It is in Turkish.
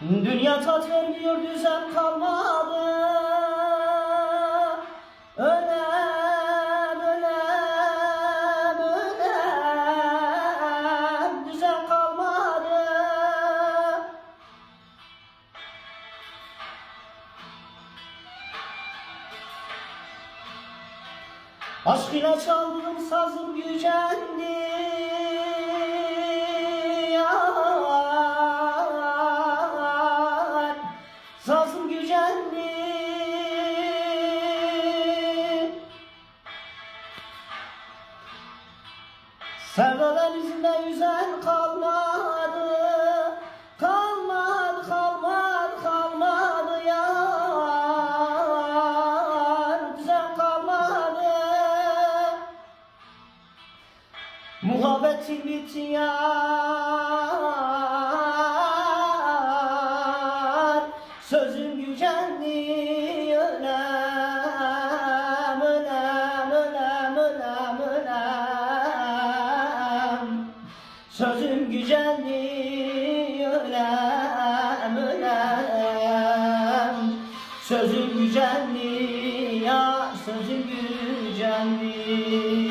Dünya tat vermiyor düzen kalmadı Önem önem önem Düzen kalmadı Aşkıyla çaldığım sazım gücendi Sevdalar yüzünden yüzen kalmadı. Kalmadı, kalmadı, kalmadı yar. Düzen kalmadı. Muhabbetin bitti yar. Sözüm gücendi Sözüm gücendi önem önem. Sözüm gücendi ya sözüm gücendi